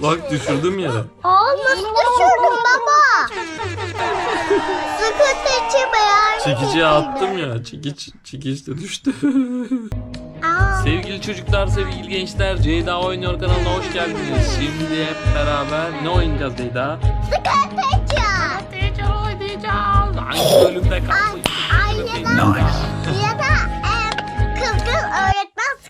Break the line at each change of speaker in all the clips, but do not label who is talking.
Bak düşürdüm yere.
Aa nasıl düşürdün baba? Sıkıntı beğendim.
Çekiciye attım ya. Çekiç, çekiç de düştü. Sevgili çocuklar, sevgili gençler. Ceyda Oynuyor kanalına hoş geldiniz. Şimdi hep beraber ne oynayacağız Ceyda? Teacher oynayacağız. Hangi bölümde kaldık?
Ay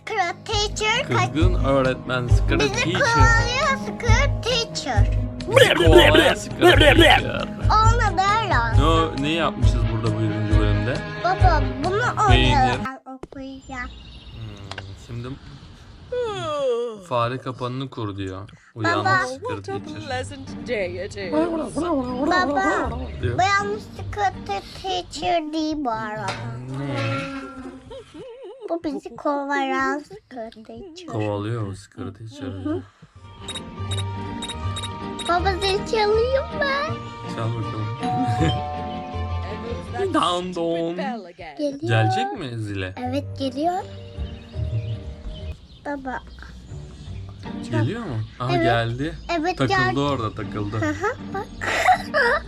Secret Teacher
Kızgın öğretmen Secret
bizi
Teacher.
kovalıyor Secret Teacher.
Bizi kovalayan Secret Teacher.
Ona böyle olsun.
Ne, ne yapmışız burada bu birinci bölümde?
Baba bunu
Peynir.
oynayalım. Ben okuyacağım.
Hmm, şimdi fare kapanını kur diyor. Uyanmış
Baba.
Secret
What a
Teacher.
pleasant day it is.
Baba
Diyor.
bu yalnız Secret Teacher değil bu arada.
Ne?
Bu bizi kovalayan Secret Teacher.
Kovalıyor o Teacher. diyor.
Baba zil çalayım mı?
Çal bakalım.
Bell again?
Geliyor.
Gelecek mi zile?
Evet geliyor. Baba.
Geliyor mu? Aha
Evet.
geldi.
Evet
Takıldı
geldi.
orada takıldı.
Hı hı, bak.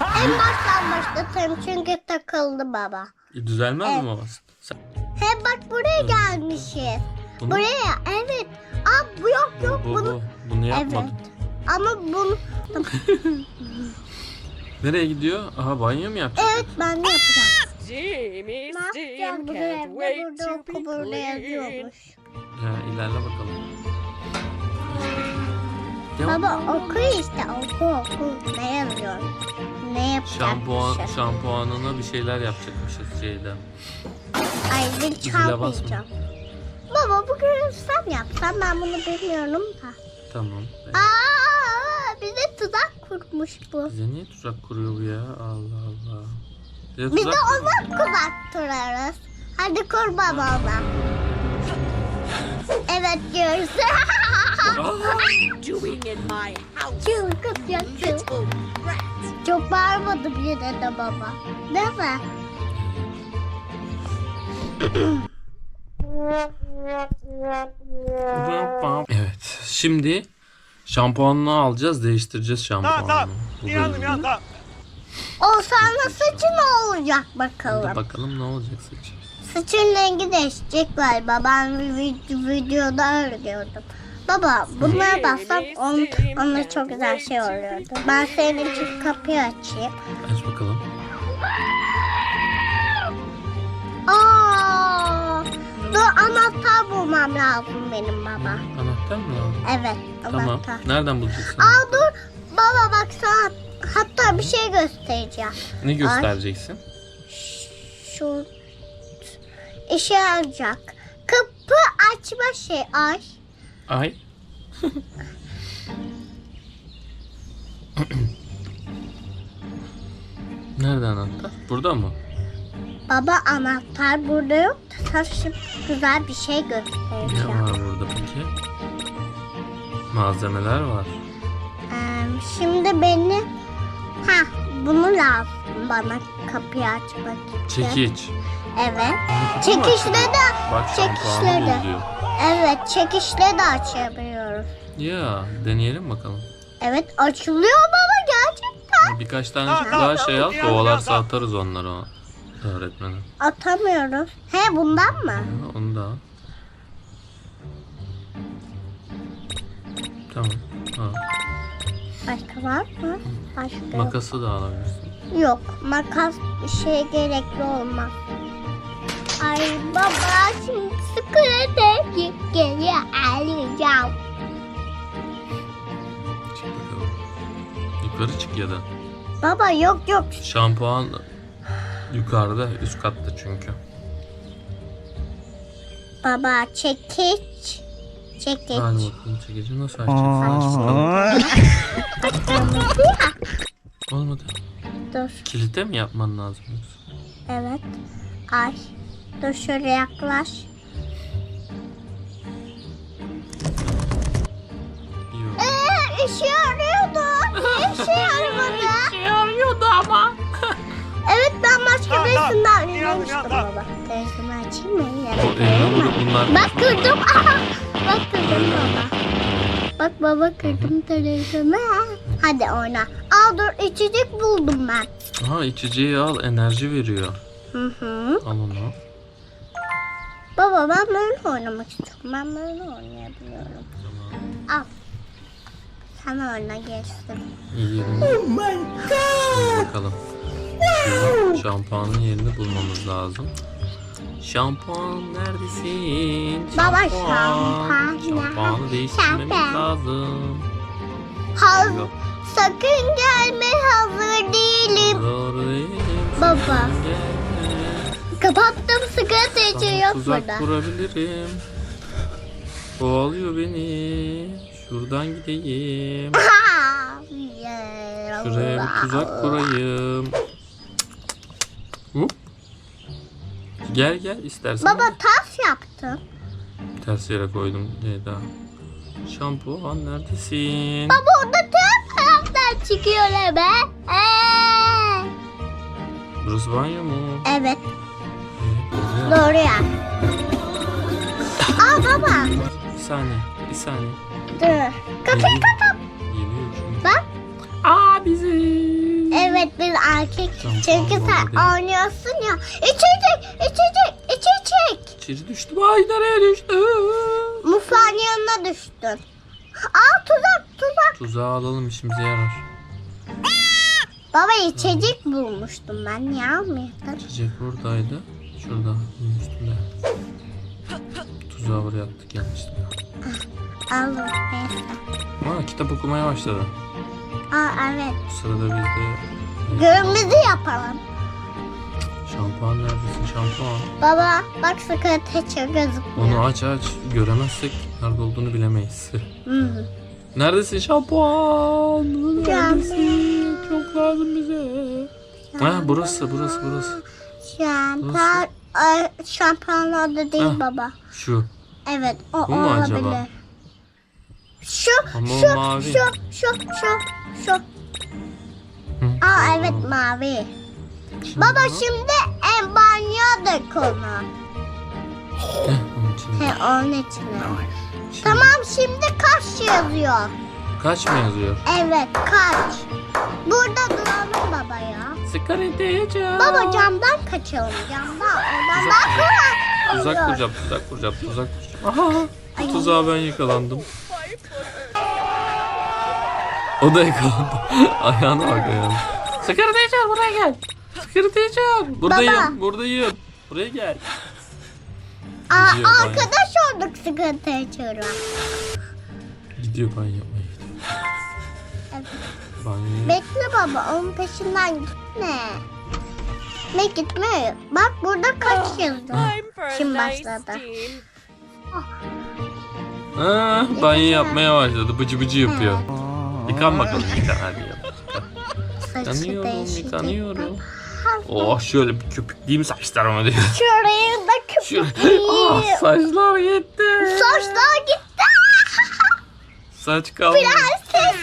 en baştan başlatayım çünkü takıldı baba.
E, düzelmez mi o?
He bak buraya gelmişiz.
bunu,
Buraya evet. Aa bu yok yok
bu, bu,
bunu.
bu, bunu yapmadın.
Evet. Ama bunu
Nereye gidiyor? Aha banyo mu yapacak?
evet ben de yapacağım. Yapacağım bu
can't wait
burada
to
oku
be clean.
Ya ilerle bakalım.
Baba oku işte oku oku. Ne yazıyor? Ne
Şampuan,
yapacakmışız?
şampuanına bir şeyler yapacakmışız şeyden.
Ay çalmayacağım. Baba bugün sen yapsan ben bunu bilmiyorum da.
Tamam.
Aa, bize tuzak kurmuş bu.
Bize niye tuzak kuruyor bu ya? Allah Allah. Bize
Biz de
tuzak kuruyor.
ona tuzak kurarız. Hadi kur baba ona. Evet diyoruz.
Doing in my house,
ya
little rat.
Çok bağırmadım yine de baba. Değil mi?
Evet. Şimdi şampuanını alacağız, değiştireceğiz
Tamam
şampuanını.
tamam.
Bu
İnandım ya tamam.
O sana saçı ne olacak
Hadi
bakalım.
bakalım ne olacak saçı.
Saçın rengi değişecek galiba. Ben bir vid- videoda öyle gördüm. Baba bunlara bassam on, onunla çok güzel şey oluyordu. Ben senin için kapıyı açayım.
Aç bakalım.
Dur anahtar bulmam lazım benim baba.
Anahtar mı lazım?
Evet
Tamam.
anahtar.
Nereden bulacaksın?
Aa dur baba bak sana hatta bir şey göstereceğim.
Ne göstereceksin?
Şu işe yarayacak. Kapı açma şey ay.
Ay. Nerede anahtar? Burada mı?
Baba anahtar burada yok da sana şimdi güzel bir şey
Ne
göstereceğim.
var burada peki? Malzemeler var.
Ee, şimdi beni ha bunu lazım bana kapıyı açmak için.
Çekiç.
Evet. Çekişle de
Bak
çekişle
şampuanı
de.
bozuyor.
Evet çekişle de açabiliyoruz.
Ya deneyelim bakalım.
Evet açılıyor baba gerçekten.
Birkaç tane daha şey al. Kovalarsa atarız onları o öğretmene.
Atamıyoruz. He bundan mı?
Ha, Onu da al. Tamam. Ha.
Başka var mı? Başka yok.
Makası da alabilirsin.
Yok makas şey gerekli olmaz. Ay baba şimdi sıkıntı geliyor alacağım.
Çık bakalım. Yukarı çık ya da.
Baba yok yok.
Şampuan yukarıda üst katta çünkü.
Baba çekiç. Çekiç.
Hadi bakalım çekici nasıl açacaksın? Olmadı.
Dur.
Kilite mi yapman lazım yoksa?
Evet. Ay. Dur şöyle yaklaş.
Yok.
Ee, işe yarıyordu. İşe yaramadı?
İşe yarıyordu ama.
İnandım, inandım.
baba. Televizyonu açayım mı?
O elini vurup bunlar.
Bak kırdım. Aha. Bak kırdım baba. Bak baba kırdım televizyonu. Hadi oyna. Aa dur içecek buldum ben.
Aha içeceği al enerji veriyor.
Hı hı.
Al onu.
Baba ben böyle oynamak istiyorum. Ben böyle oynayabiliyorum. Al. Sen oyna geçsin.
İyi. Oh my god. Bakalım. Şuradan şampuanın yerini bulmamız lazım. Şampuan neredesin?
Baba,
Şampuan.
şampuan.
Şampuanı değiştirmemiz
Şampuan.
lazım.
Haz
Yok.
sakın gelme hazır değilim.
Zor değil.
Baba. Kapattım sıkıntı
Sana
yok
tuzak
burada.
kurabilirim. Kovalıyor beni. Şuradan gideyim. Şuraya bir tuzak kurayım. Hop. Gel gel istersen.
Baba tas yaptım.
Ters yere koydum Ceyda. Şampuan neredesin?
Baba orada tüm taraftan çıkıyor be. Ee.
Burası banyo mu?
Evet
ya.
doğru ya. Aa baba.
Bir saniye, bir saniye.
Dur. Kapıyı kapat. Evet biz erkek.
Tamam,
Çünkü
tamam,
sen
değil.
oynuyorsun ya. İçecek, içecek, içecek.
İçeri düştüm. Ay nereye düştüm?
Mutfağın yanına düştün. Aa tuzak, tuzak.
Tuzağı alalım işimize yarar.
Baba içecek bulmuştum ben. Niye almıyordun?
İçecek buradaydı. Şurada. bunun üstünde. Tuzağı buraya attık yanlışlıkla.
Aldım. Neyse.
Aa kitap okumaya başladı.
Aa evet.
Bu sırada biz de
Görümüzü yapalım.
şampuan neredesin şampuan?
Baba bak sıkıntı gözükmüyor.
Onu aç aç. Göremezsek nerede olduğunu bilemeyiz.
Hı.
Neredesin şampuan? Neredesin? Çok lazım bize. Ha burası burası burası.
Şampuan, Ay, şampuan orada değil
Heh.
baba.
Şu.
Evet o
Bu mu
olabilir.
acaba?
Şu,
Ama
şu,
mavi.
şu, şu, şu, şu.
Hı,
Aa evet mavi.
Şimdi
Baba şimdi en banyoda konu.
Heh, onun içinde.
He onun içine.
Şimdi
Tamam şimdi kaç yazıyor.
Kaç mı yazıyor?
Evet kaç. Burada duralım baba ya.
Sigara diyeceğim.
Baba camdan kaçalım camdan. Oradan daha kolay
Tuzak
oluyor.
kuracağım, tuzak kuracağım, tuzak kuracağım. Aha, bu tuzağa ben yakalandım. O da yakalandı. Ayağına bak ayağına. Diyeceğim, buraya gel. Sigara diyeceğim. Buradayım,
Baba.
buradayım. Buraya gel.
Aa,
Gidiyor banyo.
arkadaş olduk sıkıntı yaşıyorum.
Gidiyor banyo yapmaya gidiyor.
Evet.
Banyoya
Bekle baba onun peşinden gitme. Ne gitme? Bak burada kaç.
Time for a
Şimdi
nice
başladı.
steam.
Ah, banyo yapmaya başladı. Bıcı bıcı yapıyor. Yıkan bakalım, yıkan hadi yap. Yıkanıyorum, yıkanıyorum. Oh şöyle bir köpükleyeyim saçlarıma diyor.
Şuraya da köpükleyeyim.
Ah, saçlar gitti.
Saçlar gitti.
Saç kaldı.
Prenses.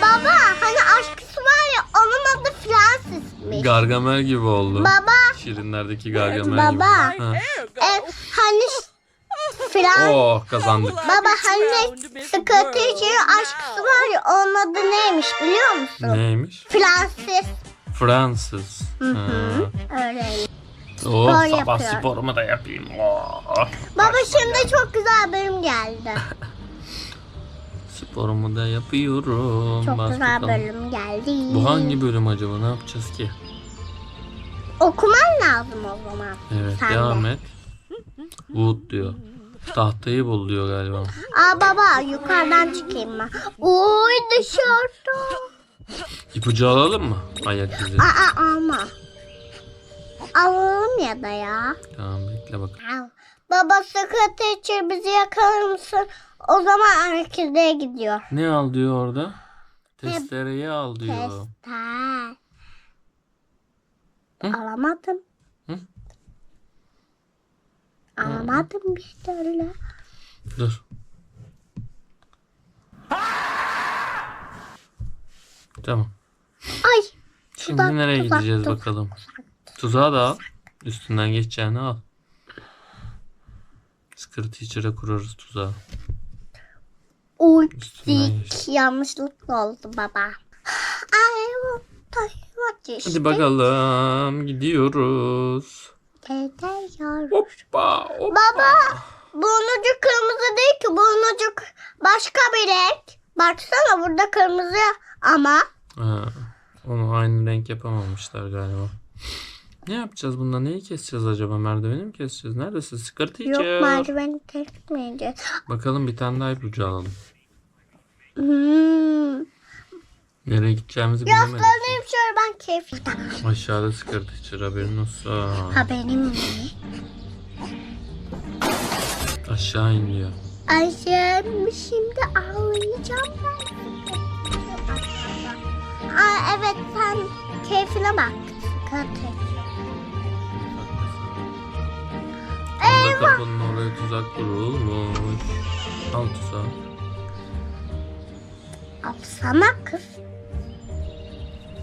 Baba hani aşkısı var ya onun adı Fransızmış.
Gargamel gibi oldu.
Baba.
Şirinlerdeki Gargamel gibi.
Baba.
There go.
E, hani Frans
Oh kazandık.
Baba hani için aşkısı var ya onun adı neymiş biliyor musun?
Neymiş?
Fransız.
Fransız. Ha.
Öyle.
Oh, sabah
yapıyor.
sporumu da yapayım. Oh.
Baba şimdi çok güzel bölüm geldi.
Sporumu da yapıyorum.
Çok
Bas
güzel
bakalım.
bölüm geldi.
Bu hangi bölüm acaba? Ne yapacağız ki?
Okuman lazım o zaman.
Evet
Sen
devam
de.
et. Wood diyor. Tahtayı bul diyor galiba.
Aa baba yukarıdan çıkayım ben. Oy dışarıda.
İpucu alalım mı? Ayak izi.
Aa alma. Alalım ya da ya.
Tamam bekle bak.
Al. Baba için bizi yakalar mısın? O zaman herkese gidiyor.
Ne al diyor orada? Testereyi al diyor.
Tester.
Hı?
Alamadım. Alamadım bir türlü.
Dur. Tamam.
Ay.
Şimdi
Tuzak,
nereye
tuzak,
gideceğiz
tuzak,
bakalım. Tuzağı da al. Üstünden geçeceğini al. Sıkır teacher'a kurarız tuzağı.
Oy Uçtik. Yanlışlıkla oldu baba. Ay işte.
Hadi bakalım gidiyoruz.
Gidiyor.
Hoppa hoppa.
Baba burnucu kırmızı değil ki burnucu başka bir renk. Baksana burada kırmızı ama
Ha, onu aynı renk yapamamışlar galiba. Ne yapacağız bunda? Neyi keseceğiz acaba? Merdiveni mi keseceğiz? Neredesin? Sıkıntı
yok
için.
merdiveni kesmeyeceğiz.
Bakalım bir tane daha ipucu alalım.
Hmm.
Nereye gideceğimizi bilemedik.
Yaslanayım şöyle ben keyifli.
Aşağıda sıkıntı için haberin olsun.
Haberim mi?
Aşağı in diyor.
Ayşem şimdi ağlayacağım ben. Aa, evet sen keyfine bak. Sıkıntı.
Orada kapının oraya tuzak kurulmuş. Al tuzağı.
Alsana kız.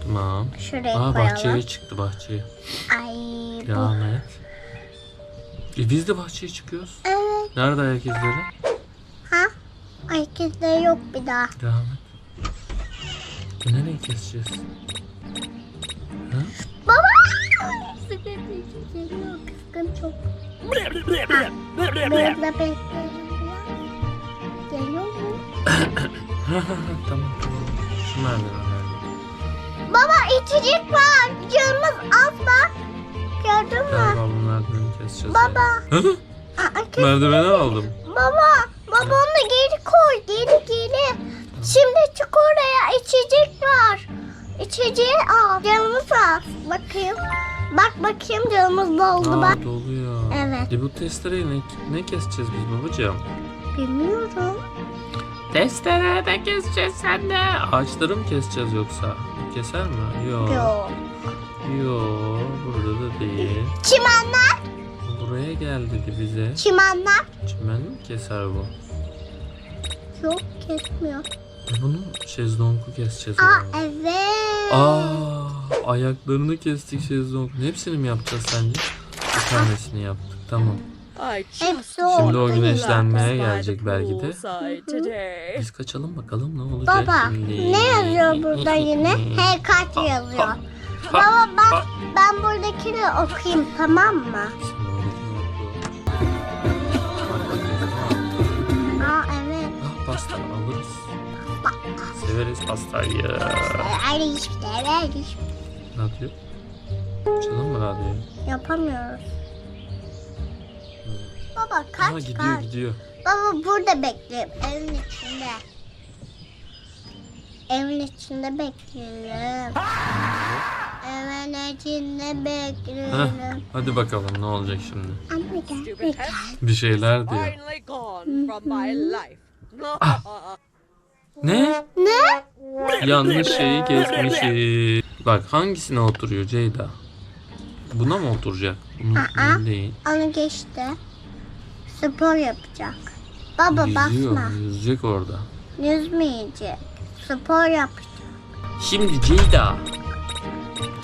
Tamam.
Şuraya
Aa
koyalım.
bahçeye çıktı bahçeye.
Ay bu.
Devam et. E biz de bahçeye çıkıyoruz.
Evet.
Nerede ayak izleri?
Ha? Ay kızda yok bir daha.
Devam et. E, Nereye keseceğiz? Ha?
Baba! Sıkıntı çok. Bekle bekle. Geliyor mu?
tamam tamam. Şu merdivenlerde.
Baba içecek var. Canımız az bak. Gördün mü?
Galiba bu merdiveni keseceğiz.
Baba.
Hı?
Aa, kes-
Merdiveni aldım.
Baba. Baba onu geri koy. Geri geri. Şimdi çık oraya. içecek var. İçeceği al. Canımız az. Bakayım. Bak bakayım canımız doldu bak.
Aa doluyor.
Evet.
E bu testereyi ne, ne keseceğiz biz babacığım?
Bilmiyorum.
Testere de keseceğiz sen de. Ağaçları mı keseceğiz yoksa? Keser mi? Yok.
Yok.
Yok. Burada da değil.
Çimenler.
Buraya gel dedi bize.
Çimenler.
Çimen mi keser bu?
Yok kesmiyor.
E bunu şezlongu keseceğiz.
Aa
zaman.
evet.
Aa, ayaklarını kestik şezlongun. Hepsini mi yapacağız sence? Bir tanesini yaptık. Tamam. Şimdi o güneşlenmeye gelecek belki de. Biz kaçalım bakalım ne olacak
Baba
şimdi.
ne yazıyor burada yine? H kaç yazıyor. Baba ben ben buradakini okuyayım tamam mı? Aa evet.
Ah, pasta alırız. Severiz pastayı.
Öyle işte öyle işte.
Radyo. Açalım mı radyoyu?
Yapamıyoruz. Baba
Aa,
kaç
gidiyor
kaç.
gidiyor.
Baba burada bekleyelim evin içinde. Evin içinde bekleyelim. Evin içinde
Heh,
bekleyelim.
hadi bakalım ne olacak şimdi.
Ama gel
Bir şeyler diyor.
life.
Ne?
Ne?
Yanlış şeyi kesmişiz. Bak hangisine oturuyor Ceyda? Buna mı oturacak? Bunun
Aa.
değil.
Onu geçti. Spor yapacak. Baba
Yüzüyor.
basma.
Yüzecek orada.
Yüzmeyecek. Spor yapacak.
Şimdi Ceyda.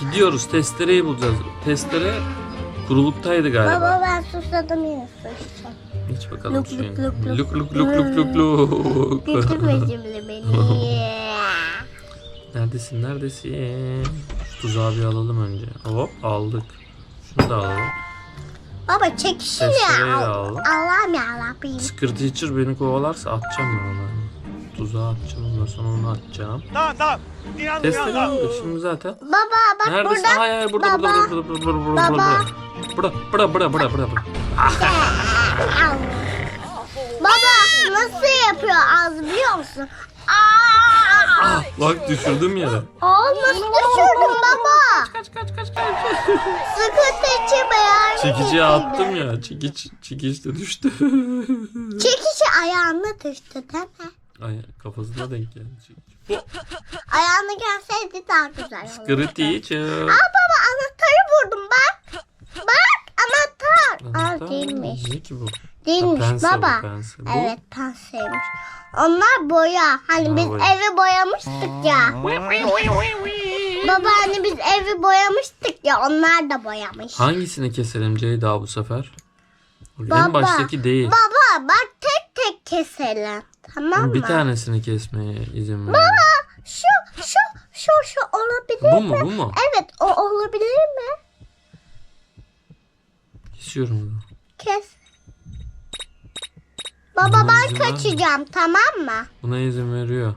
Gidiyoruz testereyi bulacağız. Testere kuruluktaydı galiba.
Baba ben susadım yine su içeceğim.
Hiç bakalım
Luk,
suyun.
luk, luk, luk.
Luk luk luk luk.
Getirme şimdi beni.
Neredesin neredesin? Şu tuzağı bir alalım önce. Hop aldık. Şunu da alalım.
Baba
Testereyi de
al. Allah'ım yarabbim.
Sıkır teacher beni kovalarsa atacağım ben onu. Tuzağa atacağım ondan sonra onu atacağım.
Tamam tamam. İnandım
Testere
inandım.
aldık şimdi zaten.
Baba bak
Neredesin?
burada.
Hayır hayır burada burada
Baba.
burada burada burada burada burada
Baba.
burada burada burada burada burada burada.
Baba nasıl yapıyor az biliyor musun? Aa!
Ah, bak düşürdüm yere.
Aa nasıl düşürdün baba?
Kaç kaç kaç kaç.
Sıkıntı içi beğendim.
Çekiciye attım ya. Çekiç, çekiç de düştü.
Çekici ayağına düştü değil mi?
Ay kafasına denk geldi. çekiç.
Ayağına gelseydi daha güzel olurdu.
Sıkırı teacher.
Aa anahtarı buldum bak. Bak değilmiş.
Ne ki bu?
Değilmiş
Ha, pense
baba.
Bu, pense. Bu,
Evet penseymiş. Onlar boya. Hani
Ha,
biz
boya.
evi boyamıştık ya. Baba hani biz evi boyamıştık ya onlar da boyamış.
Hangisini keselim Ceyda bu sefer?
Baba.
En baştaki değil.
Baba bak tek tek keselim. Tamam mı?
Bir tanesini kesmeye izin ver.
Şu şu şu şu olabilir
Bu
mi?
mu bu mu?
Evet o olabilir mi?
Kesiyorum onu.
Kes. Baba
Buna
ben
izin ver.
kaçacağım tamam mı?
Buna izin veriyor.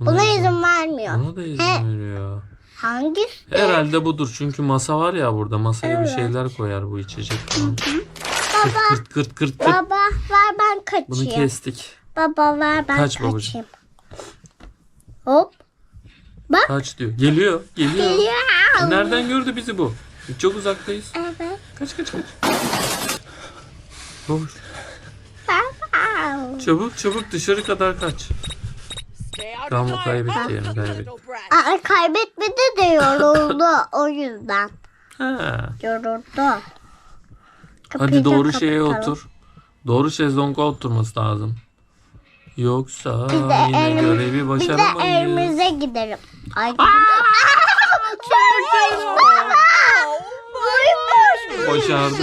Buna izin vermiyor.
Buna da izin
He.
veriyor.
Hangisi?
Herhalde budur çünkü masa var ya burada masaya bir şeyler koyar bu içecek falan.
Baba
Kırt kırt kırt kırt.
baba ver ben kaçayım.
Bunu kestik.
Baba ver ben
Kaç
kaçayım.
babacığım.
Hop.
Kaç diyor. Geliyor. Geliyor.
Geliyor.
E, Nereden gördü bizi bu? Çok uzaktayız.
Evet.
Kaç kaç kaç.
Baba.
Çabuk çabuk dışarı kadar kaç. Tamam, o kaybetti yani, kaybetti.
Aa, kaybetmedi de yoruldu o yüzden.
Ha.
Yoruldu. Kapıyı
Hadi doğru şeye
kapatalım.
otur. Doğru şezlonga oturması lazım. Yoksa
Biz de
yine
evimiz-
görevi
Biz de
başaramayız.
evimize gidelim. Ay. Buymuş.
Başardı.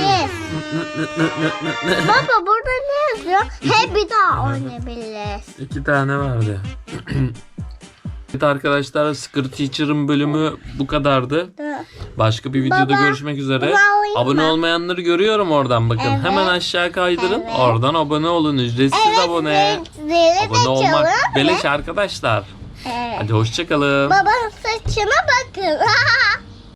Baba burada ne yazıyor? He bir daha oynayabiliriz.
İki tane verdi. evet arkadaşlar Scare Teacher'ın bölümü bu kadardı. Başka bir videoda
Baba,
görüşmek üzere. Abone
mı?
olmayanları görüyorum oradan bakın.
Evet.
Hemen aşağı kaydırın.
Evet.
Oradan abone olun. Ücretsiz
Evet,
abone. Abone olmak beleş arkadaşlar.
Evet.
Hadi hoşçakalın.
Baba saçına bakın.